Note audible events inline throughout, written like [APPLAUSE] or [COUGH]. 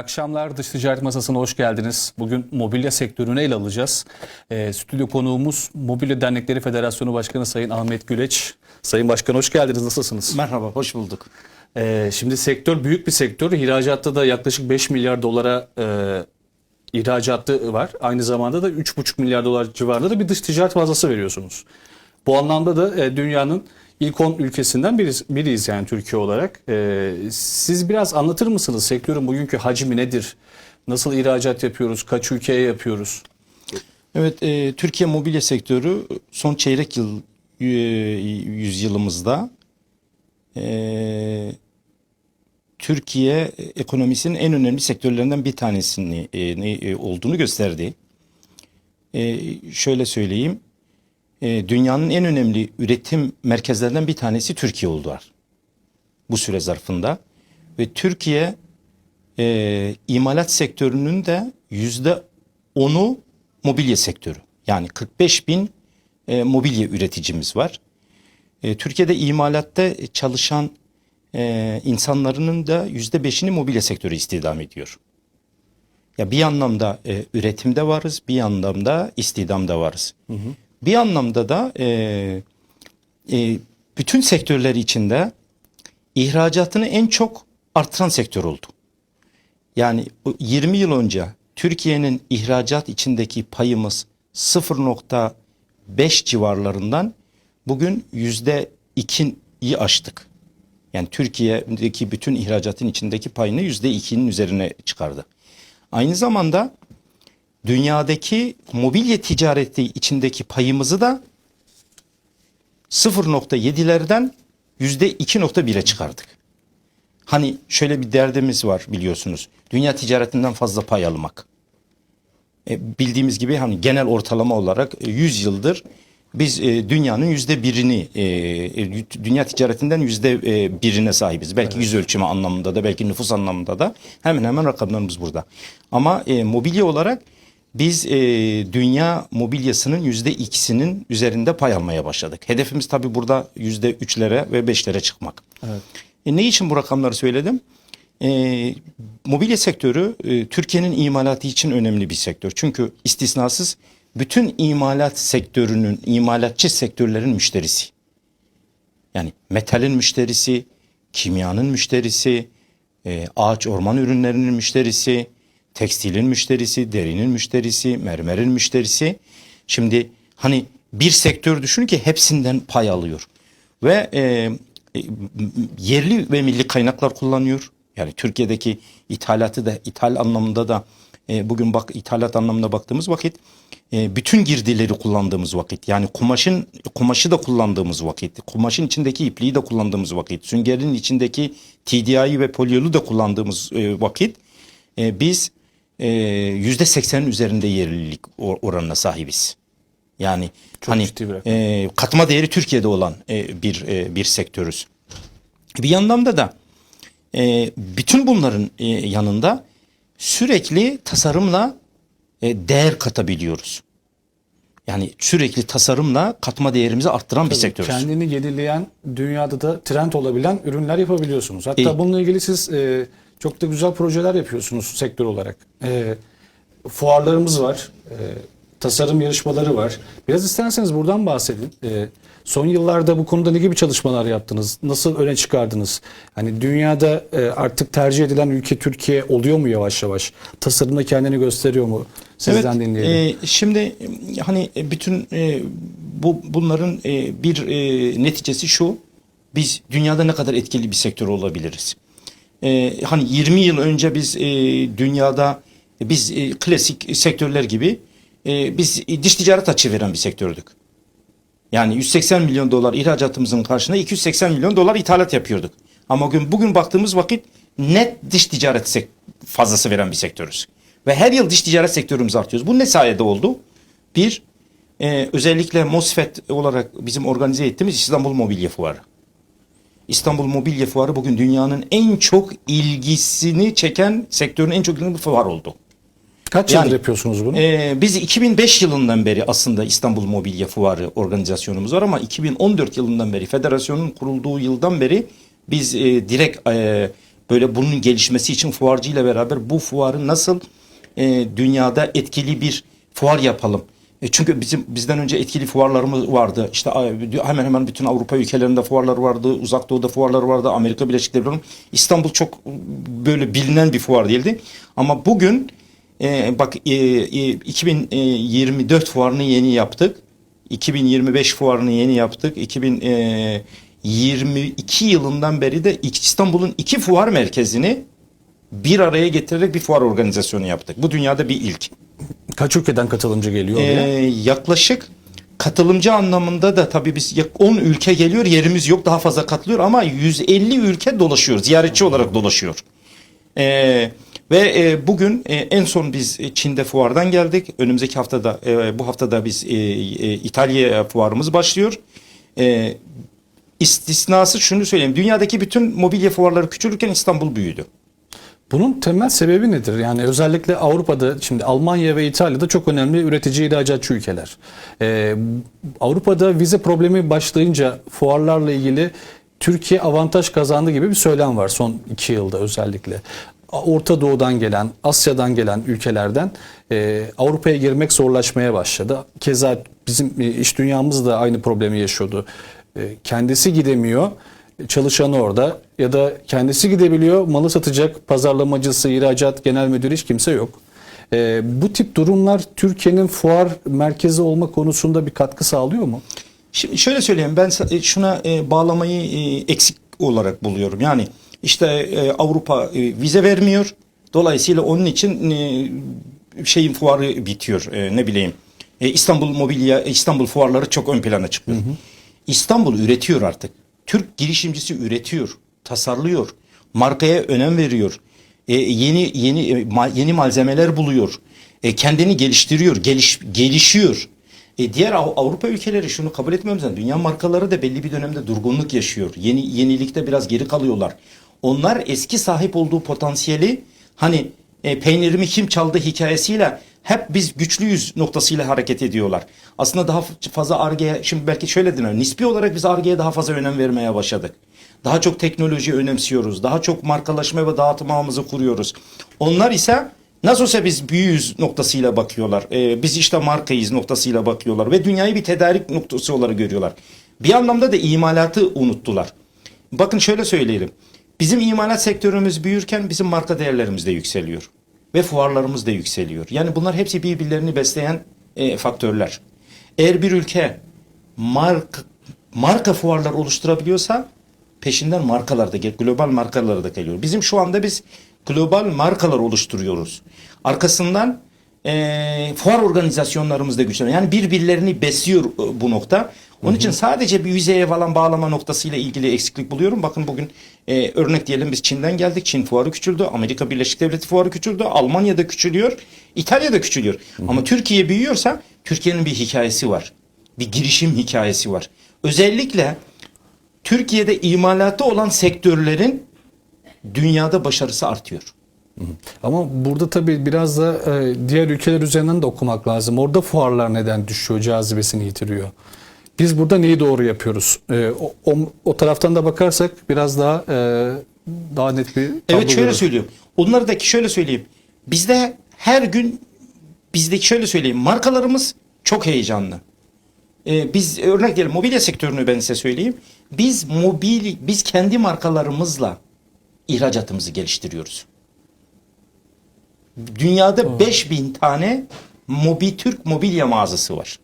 akşamlar. Dış Ticaret Masası'na hoş geldiniz. Bugün mobilya sektörünü ele alacağız. Ee, stüdyo konuğumuz Mobilya Dernekleri Federasyonu Başkanı Sayın Ahmet Güleç. Sayın Başkan hoş geldiniz. Nasılsınız? Merhaba, hoş bulduk. Ee, şimdi sektör büyük bir sektör. İhracatta da yaklaşık 5 milyar dolara e, ihracatı var. Aynı zamanda da 3,5 milyar dolar civarında da bir dış ticaret fazlası veriyorsunuz. Bu anlamda da e, dünyanın ilk 10 ülkesinden biriz, biriyiz yani Türkiye olarak. E, siz biraz anlatır mısınız sektörün bugünkü hacmi nedir? Nasıl ihracat yapıyoruz? Kaç ülkeye yapıyoruz? Evet, e, Türkiye mobilya sektörü son çeyrek yıl e, yüzyılımızda e, Türkiye ekonomisinin en önemli sektörlerinden bir tanesini e, e, olduğunu gösterdi. E, şöyle söyleyeyim, e, dünyanın en önemli üretim merkezlerinden bir tanesi Türkiye oldular bu süre zarfında ve Türkiye e, imalat sektörünün de yüzde onu mobilya sektörü. Yani 45 bin e, mobilya üreticimiz var. E, Türkiye'de imalatta çalışan e, insanların da yüzde beşini mobilya sektörü istihdam ediyor. Ya bir anlamda e, üretimde varız, bir anlamda istihdamda varız. Bir anlamda da e, e, bütün sektörler içinde ihracatını en çok artıran sektör oldu. Yani bu 20 yıl önce Türkiye'nin ihracat içindeki payımız 0.5 civarlarından bugün %2'yi aştık. Yani Türkiye'deki bütün ihracatın içindeki payını %2'nin üzerine çıkardı. Aynı zamanda dünyadaki mobilya ticareti içindeki payımızı da 0.7'lerden %2.1'e çıkardık. Hani şöyle bir derdimiz var biliyorsunuz. Dünya ticaretinden fazla pay almak. E, bildiğimiz gibi hani genel ortalama olarak e, 100 yıldır biz e, dünyanın yüzde birini, e, e, dünya ticaretinden yüzde e, birine sahibiz. Belki yüz ölçümü anlamında da, belki nüfus anlamında da hemen hemen rakamlarımız burada. Ama e, mobilya olarak biz e, dünya mobilyasının yüzde ikisinin üzerinde pay almaya başladık. Hedefimiz tabii burada yüzde üçlere ve beşlere çıkmak. Evet. E, ne için bu rakamları söyledim? E, mobilya sektörü e, Türkiye'nin imalatı için önemli bir sektör. Çünkü istisnasız bütün imalat sektörünün, imalatçı sektörlerin müşterisi. Yani metalin müşterisi, kimyanın müşterisi, e, ağaç orman ürünlerinin müşterisi, tekstilin müşterisi, derinin müşterisi, mermerin müşterisi. Şimdi hani bir sektör düşün ki hepsinden pay alıyor. Ve e, yerli ve milli kaynaklar kullanıyor. Yani Türkiye'deki ithalatı da ithal anlamında da e, bugün bak ithalat anlamında baktığımız vakit e, bütün girdileri kullandığımız vakit yani kumaşın kumaşı da kullandığımız vakit kumaşın içindeki ipliği de kullandığımız vakit süngerin içindeki TDI'yi ve polyolu da kullandığımız e, vakit e, biz yüzde seksenin üzerinde yerlilik or- oranına sahibiz. Yani Çok hani e, katma değeri Türkiye'de olan e, bir e, bir sektörüz. Bir yandan da e, bütün bunların e, yanında sürekli tasarımla e, değer katabiliyoruz. Yani sürekli tasarımla katma değerimizi arttıran bir sektörüz. Kendini yenileyen, dünyada da trend olabilen ürünler yapabiliyorsunuz. Hatta E- bununla ilgili siz e, çok da güzel projeler yapıyorsunuz sektör olarak. E, fuarlarımız var, e, tasarım yarışmaları var. Biraz isterseniz buradan bahsedin. E, son yıllarda bu konuda ne gibi çalışmalar yaptınız? Nasıl öne çıkardınız? Hani dünyada e, artık tercih edilen ülke Türkiye oluyor mu yavaş yavaş? Tasarımda kendini gösteriyor mu? Sizden dinleyelim. e, şimdi e, hani e, bütün e, bu bunların e, bir e, neticesi şu. Biz dünyada ne kadar etkili bir sektör olabiliriz? E, hani 20 yıl önce biz e, dünyada biz e, klasik sektörler gibi e, biz e, dış ticaret açığı veren bir sektördük. Yani 180 milyon dolar ihracatımızın karşına 280 milyon dolar ithalat yapıyorduk. Ama bugün, bugün baktığımız vakit net dış ticaret fazlası veren bir sektörüz. Ve her yıl dış ticaret sektörümüz artıyoruz. Bu ne sayede oldu? Bir, e, özellikle MOSFET olarak bizim organize ettiğimiz İstanbul Mobilya Fuarı. İstanbul Mobilya Fuarı bugün dünyanın en çok ilgisini çeken sektörün en çok ilgili bir fuar oldu. Kaç yani- yıldır yapıyorsunuz bunu? Ee, biz 2005 yılından beri aslında İstanbul Mobilya Fuarı organizasyonumuz var ama 2014 yılından beri federasyonun kurulduğu yıldan beri biz e, direkt e, böyle bunun gelişmesi için fuarcı ile beraber bu fuarı nasıl e, dünyada etkili bir fuar yapalım. E çünkü bizim bizden önce etkili fuarlarımız vardı. İşte hemen hemen bütün Avrupa ülkelerinde fuarlar vardı, Uzak Doğu'da fuarlar vardı, Amerika Birleşik Devletleri. İstanbul çok böyle bilinen bir fuar değildi. Ama bugün e, bak e, e, 2024 fuarını yeni yaptık. 2025 fuarını yeni yaptık. 2022 yılından beri de İstanbul'un iki fuar merkezini bir araya getirerek bir fuar organizasyonu yaptık. Bu dünyada bir ilk. Kaç ülkeden katılımcı geliyor? Ee, yaklaşık katılımcı anlamında da tabii biz yak- 10 ülke geliyor yerimiz yok daha fazla katılıyor ama 150 ülke dolaşıyor ziyaretçi olarak dolaşıyor. Ee, ve e, bugün e, en son biz Çin'de fuardan geldik. Önümüzdeki haftada e, bu haftada biz e, e, İtalya fuarımız başlıyor. E, istisnası şunu söyleyeyim. Dünyadaki bütün mobilya fuarları küçülürken İstanbul büyüdü. Bunun temel sebebi nedir? Yani özellikle Avrupa'da şimdi Almanya ve İtalya'da çok önemli üretici ihracatçı ülkeler. Ee, Avrupa'da vize problemi başlayınca fuarlarla ilgili Türkiye avantaj kazandı gibi bir söylem var son iki yılda özellikle. Orta Doğu'dan gelen, Asya'dan gelen ülkelerden e, Avrupa'ya girmek zorlaşmaya başladı. Keza bizim iş dünyamız da aynı problemi yaşıyordu. E, kendisi gidemiyor çalışanı orada ya da kendisi gidebiliyor malı satacak pazarlamacısı, ihracat genel müdürü hiç kimse yok. Ee, bu tip durumlar Türkiye'nin fuar merkezi olma konusunda bir katkı sağlıyor mu? Şimdi şöyle söyleyeyim ben e, şuna e, bağlamayı e, eksik olarak buluyorum. Yani işte e, Avrupa e, vize vermiyor. Dolayısıyla onun için e, şeyin fuarı bitiyor. E, ne bileyim. E, İstanbul mobilya İstanbul fuarları çok ön plana çıkıyor. İstanbul üretiyor artık. Türk girişimcisi üretiyor, tasarlıyor, markaya önem veriyor. E, yeni yeni e, yeni malzemeler buluyor. E, kendini geliştiriyor, geliş, gelişiyor. E, diğer Av- Avrupa ülkeleri şunu kabul etmemiz lazım. Dünya markaları da belli bir dönemde durgunluk yaşıyor. Yeni yenilikte biraz geri kalıyorlar. Onlar eski sahip olduğu potansiyeli hani e, peynirimi kim çaldı hikayesiyle hep biz güçlüyüz noktasıyla hareket ediyorlar. Aslında daha fazla argeye şimdi belki şöyle denir. Nispi olarak biz argeye daha fazla önem vermeye başladık. Daha çok teknoloji önemsiyoruz. Daha çok markalaşma ve dağıtım ağımızı kuruyoruz. Onlar ise nasıl olsa biz büyüyüz noktasıyla bakıyorlar. Ee, biz işte markayız noktasıyla bakıyorlar. Ve dünyayı bir tedarik noktası olarak görüyorlar. Bir anlamda da imalatı unuttular. Bakın şöyle söyleyelim. Bizim imalat sektörümüz büyürken bizim marka değerlerimiz de yükseliyor. Ve fuarlarımız da yükseliyor. Yani bunlar hepsi birbirlerini besleyen e, faktörler. Eğer bir ülke marka, marka fuarlar oluşturabiliyorsa peşinden markalar da global markalar da geliyor. Bizim şu anda biz global markalar oluşturuyoruz. Arkasından e, fuar organizasyonlarımız da güçleniyor. Yani birbirlerini besliyor e, bu nokta. Onun için sadece bir yüzeye falan bağlama noktasıyla ilgili eksiklik buluyorum. Bakın bugün e, örnek diyelim biz Çin'den geldik. Çin fuarı küçüldü. Amerika Birleşik Devletleri fuarı küçüldü. Almanya'da küçülüyor. İtalya'da küçülüyor. Ama Türkiye büyüyorsa Türkiye'nin bir hikayesi var. Bir girişim hikayesi var. Özellikle Türkiye'de imalatı olan sektörlerin dünyada başarısı artıyor. Ama burada tabii biraz da e, diğer ülkeler üzerinden de okumak lazım. Orada fuarlar neden düşüyor, cazibesini yitiriyor? Biz burada neyi doğru yapıyoruz? E, o, o, o taraftan da bakarsak biraz daha e, daha net bir Evet şöyle görürüz. söylüyorum. Onlardaki şöyle söyleyeyim. Bizde her gün bizdeki şöyle söyleyeyim. Markalarımız çok heyecanlı. Ee, biz örnek diyelim mobilya sektörünü ben size söyleyeyim. Biz mobil biz kendi markalarımızla ihracatımızı geliştiriyoruz. Dünyada 5000 tane mobi Türk mobilya mağazası var.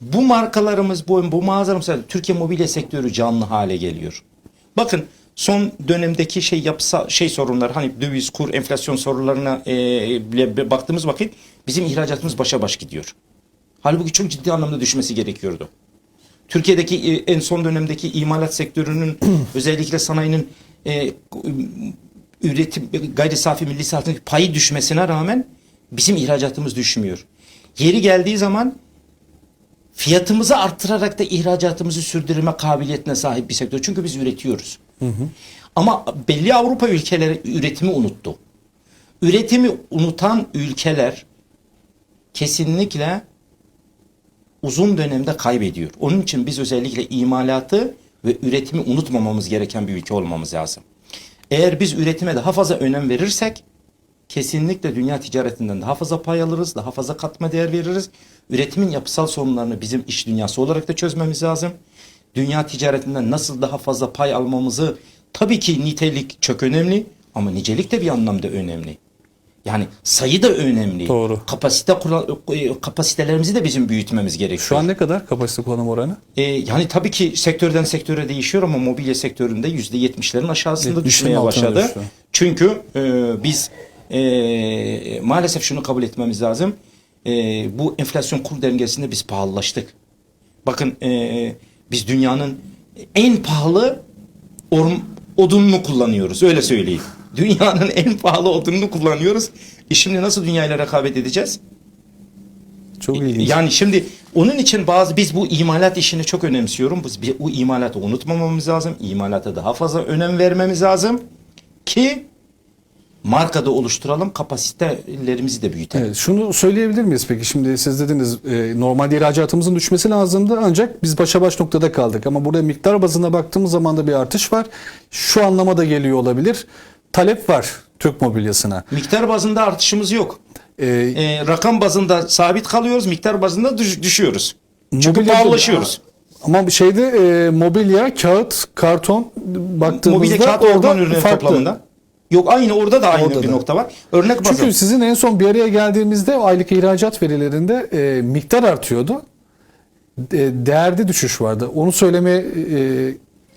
Bu markalarımız bu bu mağazalarımız Türkiye mobilya sektörü canlı hale geliyor. Bakın son dönemdeki şey yapsa şey sorunlar hani döviz kur enflasyon sorunlarına e, baktığımız vakit bizim ihracatımız başa baş gidiyor. Halbuki çok ciddi anlamda düşmesi gerekiyordu. Türkiye'deki e, en son dönemdeki imalat sektörünün [CLEARS THROAT] özellikle sanayinin e, üretim gayri safi milli hasılatındaki payı düşmesine rağmen bizim ihracatımız düşmüyor. Yeri geldiği zaman fiyatımızı arttırarak da ihracatımızı sürdürme kabiliyetine sahip bir sektör. Çünkü biz üretiyoruz. Ama belli Avrupa ülkeleri üretimi unuttu. Üretimi unutan ülkeler kesinlikle uzun dönemde kaybediyor. Onun için biz özellikle imalatı ve üretimi unutmamamız gereken bir ülke olmamız lazım. Eğer biz üretime daha fazla önem verirsek kesinlikle dünya ticaretinden daha fazla pay alırız, daha fazla katma değer veririz. Üretimin yapısal sorunlarını bizim iş dünyası olarak da çözmemiz lazım. Dünya ticaretinden nasıl daha fazla pay almamızı tabii ki nitelik çok önemli ama nicelik de bir anlamda önemli. Yani sayı da önemli. Doğru. Kapasite e, kapasitelerimizi de bizim büyütmemiz gerekiyor. Şu an ne kadar kapasite kullanım oranı? E, yani tabii ki sektörden sektöre değişiyor ama mobilya sektöründe yüzde yetmişlerin aşağısında 70'lerin düşmeye başladı. düştü. Çünkü e, biz e, maalesef şunu kabul etmemiz lazım. E, bu enflasyon kur dengesinde biz pahalılaştık. Bakın e, biz dünyanın en pahalı orm, odununu kullanıyoruz. Öyle söyleyeyim. [LAUGHS] Dünyanın en pahalı odununu kullanıyoruz. E şimdi nasıl dünyayla rekabet edeceğiz? Çok ilginç. Yani şimdi onun için bazı biz bu imalat işini çok önemsiyorum. Biz bu imalatı unutmamamız lazım. İmalata daha fazla önem vermemiz lazım ki markada oluşturalım, kapasitelerimizi de büyütelim. Evet, şunu söyleyebilir miyiz peki? Şimdi siz dediniz e, normalde ihracatımızın düşmesi lazımdı ancak biz başa baş noktada kaldık. Ama burada miktar bazında baktığımız zaman da bir artış var. Şu anlama da geliyor olabilir. Talep var Türk mobilyasına. Miktar bazında artışımız yok. E, Ee, rakam bazında sabit kalıyoruz, miktar bazında düş- düşüyoruz. Çünkü pahalılaşıyoruz. Ama şeyde e, mobilya, kağıt, karton baktığımızda Mobilya kağıt orada farklı. toplamında. Yok aynı orada da aynı Orada bir da. nokta var. Örnek bazı. Çünkü sizin en son bir araya geldiğimizde aylık ihracat verilerinde e, miktar artıyordu. E, değerde düşüş vardı. Onu söyleme e,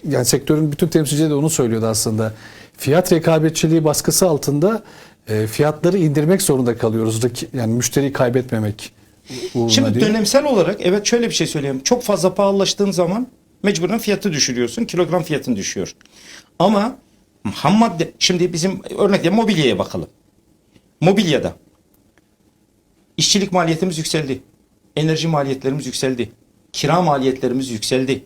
yani sektörün bütün temsilcileri de onu söylüyordu aslında. Fiyat rekabetçiliği baskısı altında e, fiyatları indirmek zorunda kalıyoruz. Yani müşteriyi kaybetmemek uğruna Şimdi diye. dönemsel olarak evet şöyle bir şey söyleyeyim. Çok fazla pahalılaştığın zaman mecburen fiyatı düşürüyorsun. Kilogram fiyatın düşüyor. Ama ham madde şimdi bizim örnekle mobilyaya bakalım. Mobilyada işçilik maliyetimiz yükseldi. Enerji maliyetlerimiz yükseldi. Kira maliyetlerimiz yükseldi.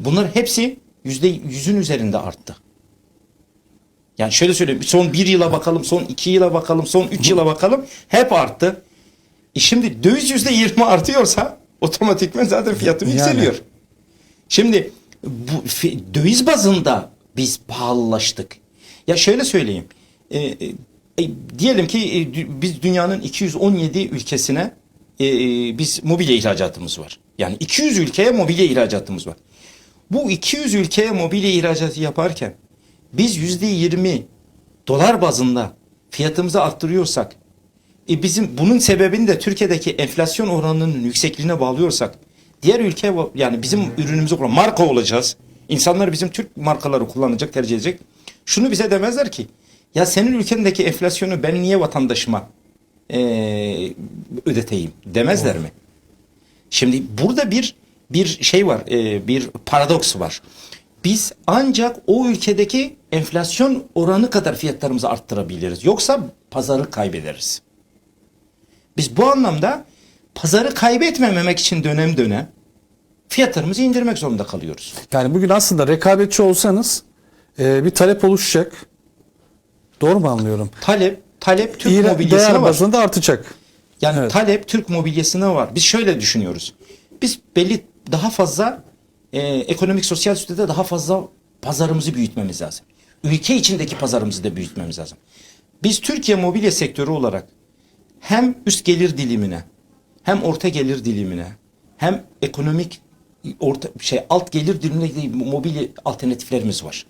Bunlar hepsi yüzde yüzün üzerinde arttı. Yani şöyle söyleyeyim. Son bir yıla bakalım, son iki yıla bakalım, son üç yıla bakalım. Hep arttı. E şimdi döviz yüzde yirmi artıyorsa otomatikman zaten fiyatı Yani. yükseliyor. Şimdi bu döviz bazında biz pahalılaştık. Ya şöyle söyleyeyim. E, e, e, diyelim ki e, biz dünyanın 217 ülkesine e, e, biz mobilya ihracatımız var. Yani 200 ülkeye mobilya ihracatımız var. Bu 200 ülkeye mobilya ihracatı yaparken biz yüzde 20 dolar bazında fiyatımızı arttırıyorsak e bizim bunun sebebini de Türkiye'deki enflasyon oranının yüksekliğine bağlıyorsak diğer ülke yani bizim ürünümüzü kullanan marka olacağız. İnsanlar bizim Türk markaları kullanacak, tercih edecek. Şunu bize demezler ki ya senin ülkendeki enflasyonu ben niye vatandaşıma eee, ödeteyim demezler mi? Şimdi burada bir bir şey var, e, bir paradoks var. Biz ancak o ülkedeki enflasyon oranı kadar fiyatlarımızı arttırabiliriz. Yoksa pazarı kaybederiz. Biz bu anlamda pazarı kaybetmememek için dönem dönem fiyatlarımızı indirmek zorunda kalıyoruz. Yani bugün aslında rekabetçi olsanız e, bir talep oluşacak. Doğru mu anlıyorum? Talep, talep Türk İhra- mobilyasına değer var. bazında artacak. Yani Evet. talep Türk mobilyasına var. Biz şöyle düşünüyoruz. Biz belli daha fazla e, ekonomik sosyal statüde daha fazla pazarımızı büyütmemiz lazım. Ülke içindeki pazarımızı da büyütmemiz lazım. Biz Türkiye mobilya sektörü olarak hem üst gelir dilimine hem orta gelir dilimine hem ekonomik orta şey alt gelir dilimine mobilya alternatiflerimiz var.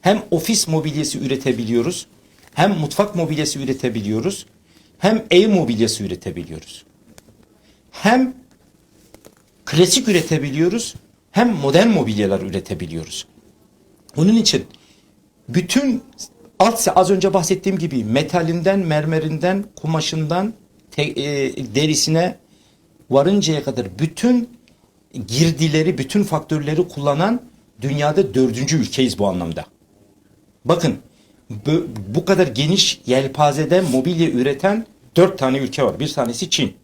Hem ofis mobilyası üretebiliyoruz, hem mutfak mobilyası üretebiliyoruz, hem ev mobilyası üretebiliyoruz. Hem klasik üretebiliyoruz, hem modern mobilyalar üretebiliyoruz. Onun için bütün alt az önce bahsettiğim gibi metalinden, mermerinden, kumaşından, te- e, derisine varıncaya kadar bütün girdileri, bütün faktörleri kullanan dünyada dördüncü ülkeyiz bu anlamda. Bakın bu, kadar geniş yelpazede mobilya üreten dört tane ülke var. Bir tanesi Çin.